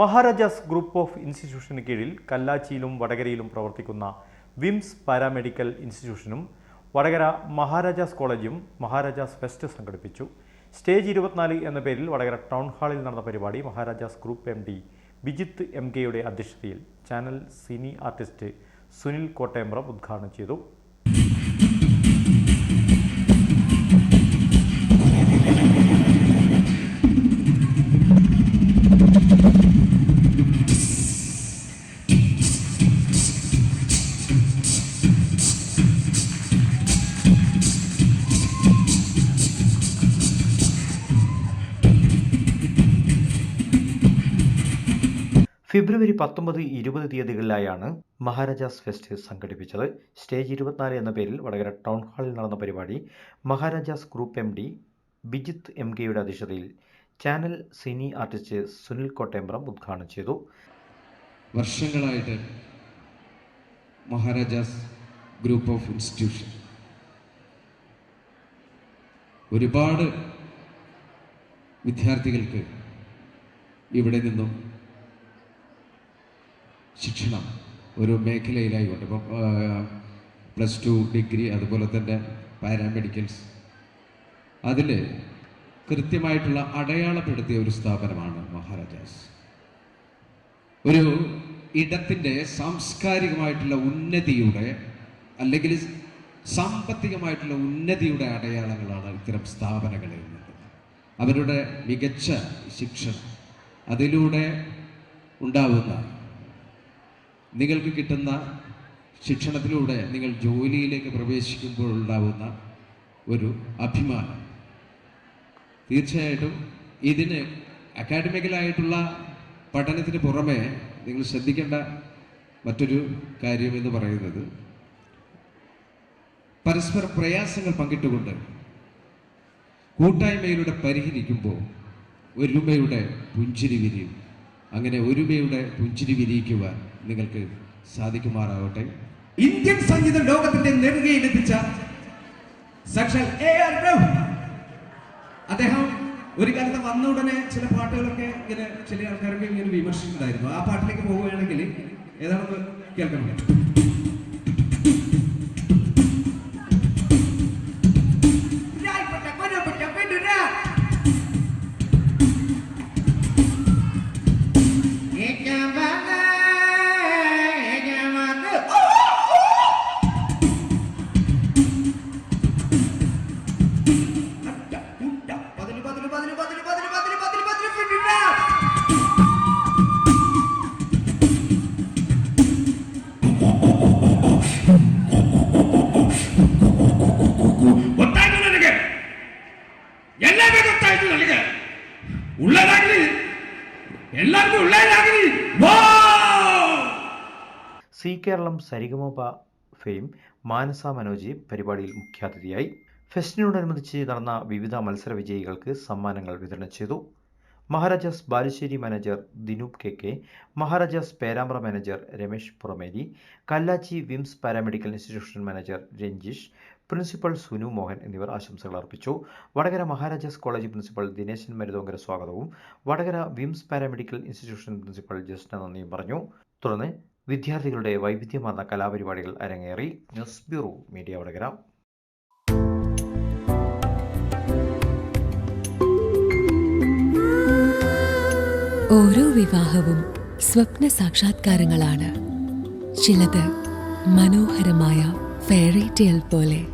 Maharajas group of ഇൻസ്റ്റിറ്റ്യൂഷന് കീഴിൽ കല്ലാച്ചിയിലും വടകരയിലും പ്രവർത്തിക്കുന്ന വിംസ് പാരാമെഡിക്കൽ ഇൻസ്റ്റിറ്റ്യൂഷനും വടകര മഹാരാജാസ് കോളേജും മഹാരാജാസ് ഫെസ്റ്റ് സംഘടിപ്പിച്ചു. സ്റ്റേജ് ഇരുപത്തിനാല് എന്ന പേരിൽ വടകര ടൗൺ ഹാളിൽ നടന്ന പരിപാടി Maharajas group M D Bijith M കെയുടെ അധ്യക്ഷതയിൽ channel cine artist Sunil Kottayambram ഉദ്ഘാടനം ചെയ്തു. ഫെബ്രുവരി പത്തൊമ്പത് ഇരുപത് തീയതികളിലായാണ് മഹാരാജാസ് ഫെസ്റ്റ് സംഘടിപ്പിച്ചത്. സ്റ്റേജ് ഇരുപത്തിനാല് എന്ന പേരിൽ വടകര ടൗൺ ഹാളിൽ നടന്ന പരിപാടി Maharajas group M D Bijith M കെയുടെ അധ്യക്ഷതയിൽ channel cine artist Sunil Kottayambram ഉദ്ഘാടനം ചെയ്തു. വർഷങ്ങളായിട്ട് മഹാരാജാസ് ഗ്രൂപ്പ് ഓഫ് ഇൻസ്റ്റിറ്റ്യൂഷൻ. ഒരുപാട് വിദ്യാർത്ഥികൾക്ക് ഇവിടെ നിന്നും ശിക്ഷണം ഒരു മേഖലയിലായിക്കോട്ടെ. ഇപ്പം പ്ലസ് ടു ഡിഗ്രി അതുപോലെ തന്നെ പാരാമെഡിക്കൽസ്. അതിൽ കൃത്യമായിട്ടുള്ള അടയാളപ്പെടുത്തിയ ഒരു സ്ഥാപനമാണ് മഹാരാജാസ്. ഒരു ഇടത്തിന്റെ സാംസ്കാരികമായിട്ടുള്ള ഉന്നതിയുടെ അല്ലെങ്കിൽ സാമ്പത്തികമായിട്ടുള്ള ഉന്നതിയുടെ അടയാളങ്ങളാണ് ഇത്തരം സ്ഥാപനങ്ങളിൽ നിന്നത് അവരുടെ മികച്ച ശിക്ഷണം അതിലൂടെ ഉണ്ടാവുന്ന നിങ്ങൾക്ക് കിട്ടുന്ന ശിക്ഷണത്തിലൂടെ നിങ്ങൾ ജോലിയിലേക്ക് പ്രവേശിക്കുമ്പോൾ ഉണ്ടാവുന്ന ഒരു അഭിമാനം. തീർച്ചയായിട്ടും ഇതിന് അക്കാഡമിക്കലായിട്ടുള്ള പഠനത്തിന് പുറമെ നിങ്ങൾ ശ്രദ്ധിക്കേണ്ട മറ്റൊരു കാര്യമെന്ന് പറയുന്നത് പരസ്പര പ്രയാസങ്ങൾ പങ്കിട്ടുകൊണ്ട് കൂട്ടായ്മയിലൂടെ പരിഹരിക്കുമ്പോൾ ഒരുമയുടെ പുഞ്ചിരി വിരിയും. അങ്ങനെ ഒരുമയുടെ പുഞ്ചിരി വിരിയിക്കുവാൻ നിങ്ങൾക്ക് സാധിക്കുമാറാവട്ടെ. ഇന്ത്യൻ സംഗീത ലോകത്തിന്റെ നെറുകയിലെത്തിച്ച സാക്ഷാൽ എ ആർ റഹ്മാൻ അദ്ദേഹം ഒരു കാലത്ത് വന്ന ഉടനെ ചില പാട്ടുകളൊക്കെ ഇങ്ങനെ ചില ആൾക്കാരൊക്കെ ഇങ്ങനെ വിമർശിക്കുന്നുണ്ടായിരുന്നു ആ പാട്ടിലേക്ക് പോവുകയാണെങ്കിൽ ഏതാണെന്ന് കേൾക്കാൻ എല്ലാവർക്കും സി കേരളം സരിഗമപ ഫെയിം മാനസ മനോജി പരിപാടിയിൽ മുഖ്യാതിഥിയായി. ഫെസ്റ്റിനോടനുബന്ധിച്ച് നടന്ന വിവിധ മത്സര വിജയികൾക്ക് സമ്മാനങ്ങൾ വിതരണം ചെയ്തു. Maharajas Balussery manager Dinoop K K Maharajas Perambra manager Ramesh Purameri Kallachi വിംസ് paramedical institution manager Ranjish principal Sunu Mohan എന്നിവർ ആശംസകൾ അർപ്പിച്ചു. വടകര മഹാരാജാസ് കോളേജ് പ്രിൻസിപ്പൽ ദിനേശൻ മരുതോങ്കര സ്വാഗതവും. വടകര വിംസ് പാരാമെഡിക്കൽ ഇൻസ്റ്റിറ്റ്യൂഷൻ പ്രിൻസിപ്പൽ ജസ്ന നന്ദിയും പറഞ്ഞു. തുടർന്ന് വിദ്യാർത്ഥികളുടെ വൈവിധ്യമാർന്ന കലാപരിപാടികൾ അരങ്ങേറി. News bureau media Vadakara. ഓരോ വിവാഹവും സ്വപ്ന സാക്ഷാത്കാരങ്ങളാണ്. ചിലത് മനോഹരമായ ഫെയറി ടെയിൽ പോലെ.